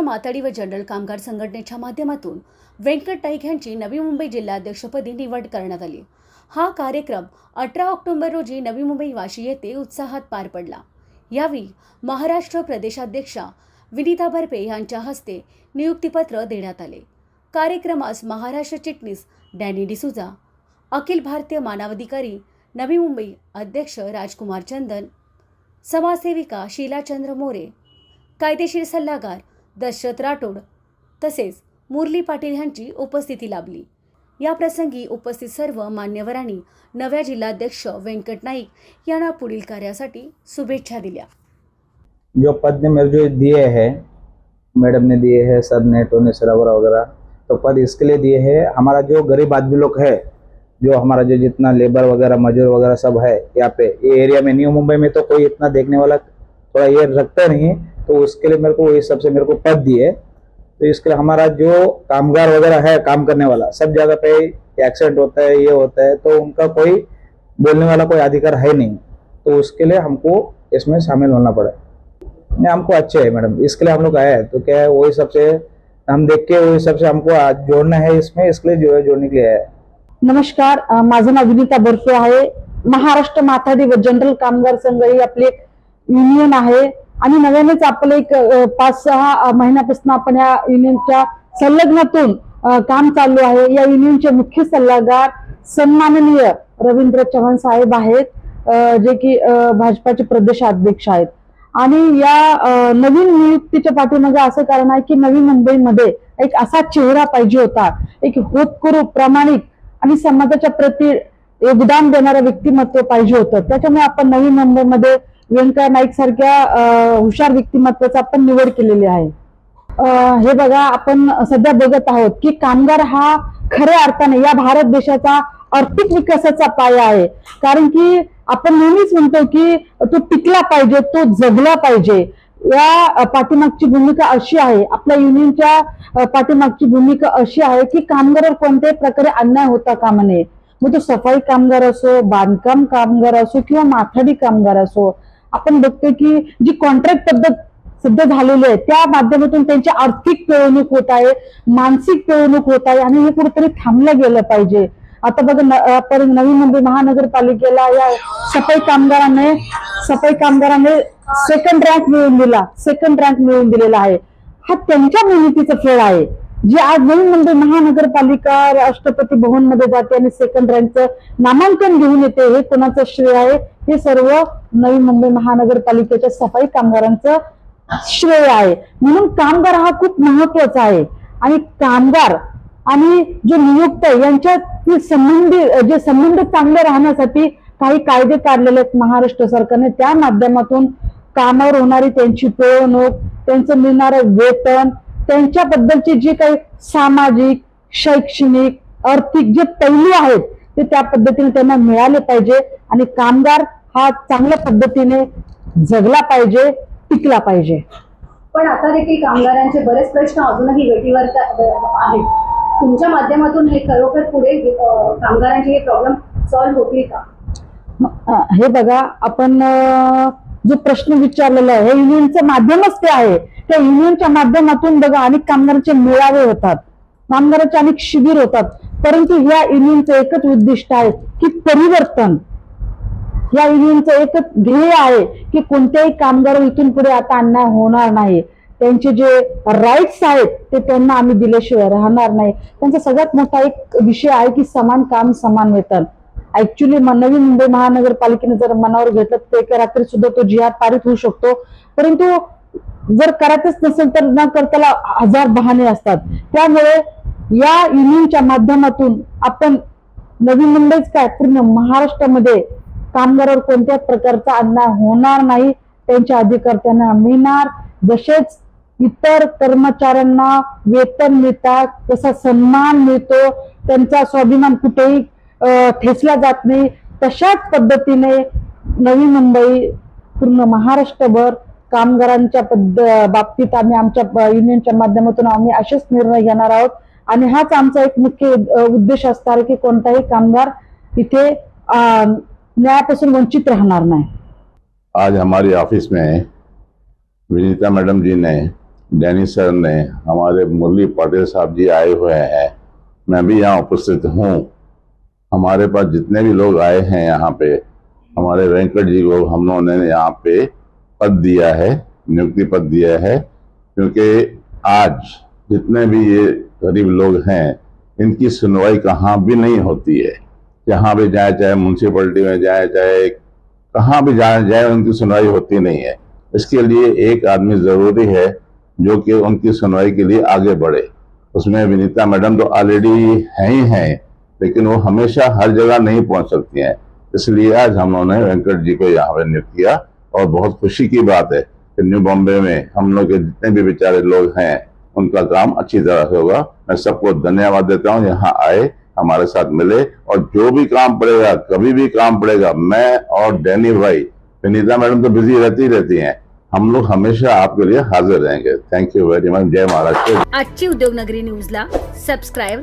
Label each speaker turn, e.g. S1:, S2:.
S1: महाराष्ट्र माथाडी व जनरल कामगार संघटनेच्या माध्यमातून व्यंकट नाईक यांची नवी मुंबई जिल्हाध्यक्षपदी निवड करण्यात आली. हा कार्यक्रम अठरा ऑक्टोबर रोजी नवी मुंबई वाशी येथे उत्साहात पार पडला. यावेळी महाराष्ट्र प्रदेशाध्यक्षा विनिता बर्पे यांच्या हस्ते नियुक्तीपत्र देण्यात आले. कार्यक्रमास महाराष्ट्र चिटणीस डॅनी डिसुजा अखिल भारतीय मानवाधिकारी नवी मुंबई अध्यक्ष राजकुमार चंदन समाजसेविका शीलाचंद्र मोरे कायदेशीर सल्लागार दशरथ राठोड. तसेच मुरली पाटील यांची उपस्थिती लाभली. या प्रसंगी उपस्थित सर्व मान्यवरांनी नव्या जिल्हाध्यक्ष व्यंकट नाईक यांना पुढील कार्यासाठी शुभेच्छा दिल्या.
S2: जो पद ने मेरे जो दिए है मैडम ने दिए है सर ने टोनी सर वगैरह तो पद इसके लिए दिए है हमारा जो गरीब आदमी लोग है जो हमारा जो जितना लेबर वगैरह मजदूर वगैरह सब है यहाँ पे ये एरिया में न्यू मुंबई में तो कोई इतना देखने वाला थोड़ा ये रखता नहीं है तो उसके लिए मेरे को ये सबसे मेरे को पद दिए। तो इसके लिए हमारा जो कामगार वगैरह है, काम करने वाला, सब जगह पे एक्सीडेंट होता है, ये होता है तो उनका कोई बोलने वाला कोई अधिकार है नहीं। तो उसके लिए हमको इसमें शामिल होना पड़ा। नहीं, हमको अच्छे है मैडम, इसके लिए हम लोग आए हैं। तो क्या है, वही सबसे, हम देख के वही सबसे हमको जोड़ना है इसमें, इसके लिए जो है जोड़ने के लिए आया हैं।
S3: नमस्कार माझं नाव विनिता बर्फे आहे. महाराष्ट्र माथाडी व जनरल कामगार संघ ही आपली एक युनियन आहे. आणि नव्यानेच आपलं एक पाच सहा महिन्यापासून आपण या युनियनच्या संलग्नातून काम चालू आहे. या युनियनचे मुख्य सल्लागार सन्माननीय रवींद्र चव्हाण साहेब आहेत जे की भाजपाचे प्रदेशाध्यक्ष आहेत. आणि या नवीन नियुक्तीच्या पाठीमागे असं कारण आहे की नवी मुंबईमध्ये एक असा चेहरा पाहिजे होता. एक होतकरू प्रामाणिक आणि समाजाच्या प्रती योगदान देणारं व्यक्तिमत्व पाहिजे होतं. त्याच्यामुळे आपण नवी मुंबईमध्ये प्रियंका नाईक सारख्या हुशार व्यक्तिमत्वाचा आपण निवड केलेली आहे. हे बघा आपण सध्या बघत आहोत की कामगार हा खऱ्या अर्थाने या भारत देशाचा आर्थिक विकासाचा पाया आहे. कारण की आपण नेहमीच म्हणतो की तो टिकला पाहिजे तो जगला पाहिजे. या पाठीमागची भूमिका अशी आहे आपल्या युनियनच्या पाठीमागची भूमिका अशी आहे की कामगारावर कोणत्याही प्रकारे अन्याय होता कामा नये. मग तो सफाई कामगार असो बांधकाम कामगार असो किंवा माथाडी कामगार असो आपण बघतोय की जी कॉन्ट्रॅक्ट पद्धत सध्या झालेली आहे त्या माध्यमातून त्यांची आर्थिक पिळवणूक होत आहे मानसिक पिळवणूक होत आहे आणि हे कुठेतरी थांबलं गेलं पाहिजे. आता बघा न- आपण नवी मुंबई महानगरपालिकेला या सफाई कामगाराने सफाई कामगाराने सेकंड रँक मिळवून दिला सेकंड रँक मिळवून दिलेला आहे. हा त्यांच्या मेहनतीचा फळ आहे. जे आज नवी मुंबई महानगरपालिका राष्ट्रपती भवनमध्ये जाते आणि सेकंड रँकचं नामांकन घेऊन येते हे कोणाचं श्रेय आहे? हे सर्व नवी मुंबई महानगरपालिकेच्या सफाई कामगारांचं श्रेय आहे. म्हणून कामगार हा खूप महत्त्वाचा आहे. आणि कामगार आणि जे नियुक्त यांच्यातील संबंधी जे संबंध चांगले राहण्यासाठी काही कायदे काढलेले आहेत महाराष्ट्र सरकारने. त्या माध्यमातून कामावर होणारी त्यांची पिळवणूक त्यांचं मिळणारं वेतन त्यांच्याबद्दलचे जे काही सामाजिक शैक्षणिक आर्थिक जे पैलू आहेत ते त्या पद्धतीने त्यांना मिळाले पाहिजे आणि कामगार हा चांगल्या पद्धतीने जगला पाहिजे टिकला पाहिजे.
S4: पण आता देखील कामगारांचे बरेच प्रश्न अजूनही वेटीवर आहेत. तुमच्या माध्यमातून हे खरोखर पुढे कामगारांचे हे प्रॉब्लेम सॉल्व्ह होतील का?
S3: हे बघा आपण जो प्रश्न विचारलेला आहे हे युनियनचं माध्यमच ते आहे. त्या युनियनच्या माध्यमातून बघा अनेक कामगारांचे मेळावे होतात. कामगारांचे अनेक शिबिर होतात. परंतु या युनियनचं एकच उद्दिष्ट आहे की परिवर्तन. या युनियनचं एकच ध्येय आहे की कोणत्याही कामगार इथून पुढे आता अन्याय होणार नाही. त्यांचे जे राईट्स आहेत ते त्यांना आम्ही दिल्याशिवाय राहणार नाही. त्यांचा सगळ्यात मोठा एक विषय आहे की समान काम समान वेतन. ऍक्च्युली नवी मुंबई महानगरपालिकेने जर मनावर घेतलं तर एका रात्री सुद्धा तो जिहाद पारित होऊ शकतो. परंतु जर करायचंच नसेल तर न करताना हजार बहाणे असतात. त्यामुळे या युनियनच्या माध्यमातून आपण नवी मुंबईच काय पूर्ण महाराष्ट्रामध्ये कामगारावर कोणत्या प्रकारचा अन्याय होणार नाही त्यांच्या अधिकार त्यांना मिळणार. जसेच इतर कर्मचाऱ्यांना वेतन मिळतात तसा सन्मान मिळतो. त्यांचा स्वाभिमान कुठेही ठेचला जात नाही. तशाच पद्धतीने नवी मुंबई पूर्ण महाराष्ट्रभर कामगारांच्या पद्ध बाबतीत आम्ही आमच्या युनियनच्या माध्यमातून आम्ही असेच निर्णय घेणार आहोत. आणि हाच आमचा एक मुख्य उद्देश असणार की कोणताही कामगार इथे न्यायापासून वंचित राहणार नाही.
S5: आज हमारे ऑफिस में विनीता मैडम जी ने डैनी सर ने हमारे मुरली पाटिल साहब जी आए हुए हैं। मैं भी यहाँ उपस्थित हूँ। हमारे पास जितने भी लोग आए हैं यहाँ पे, हमारे वेंकट जी को हम लोगों ने यहाँ पे पद दिया है, नियुक्ति पद दिया है, क्योंकि आज जितने भी ये गरीब लोग हैं, इनकी सुनवाई कहाँ भी नहीं होती है। जहाँ भी जाए, चाहे म्यूनसिपलिटी में जाए, चाहे कहाँ भी जाए जाए उनकी सुनवाई होती नहीं है। इसके लिए एक आदमी ज़रूरी है जो कि उनकी सुनवाई के लिए आगे बढ़े। उसमें विनीता मैडम तो ऑलरेडी हैं ही हैं। लेकिन वो हमेशा हर जगह नहीं पहुँच सकती हैं। इसलिए आज हम लोगों ने वेंकट जी को यहाँ पे नियुक्त किया और बहुत खुशी की बात है कि न्यू बॉम्बे में हम लोग के जितने भी बेचारे लोग हैं, उनका काम अच्छी तरह से होगा। मैं सबको धन्यवाद देता हूँ, यहाँ आए, हमारे साथ मिले और जो भी काम पड़ेगा, कभी भी काम पड़ेगा, मैं और डैनी भाई, विनीता मैडम तो बिज़ी रहती रहती हैं। हम लोग हमेशा आपके लिए हाजिर रहेंगे। थैंक यू वेरी मच जय महाराष्ट्र।
S1: आजची उद्योगनगरी न्यूजला सबस्क्राईब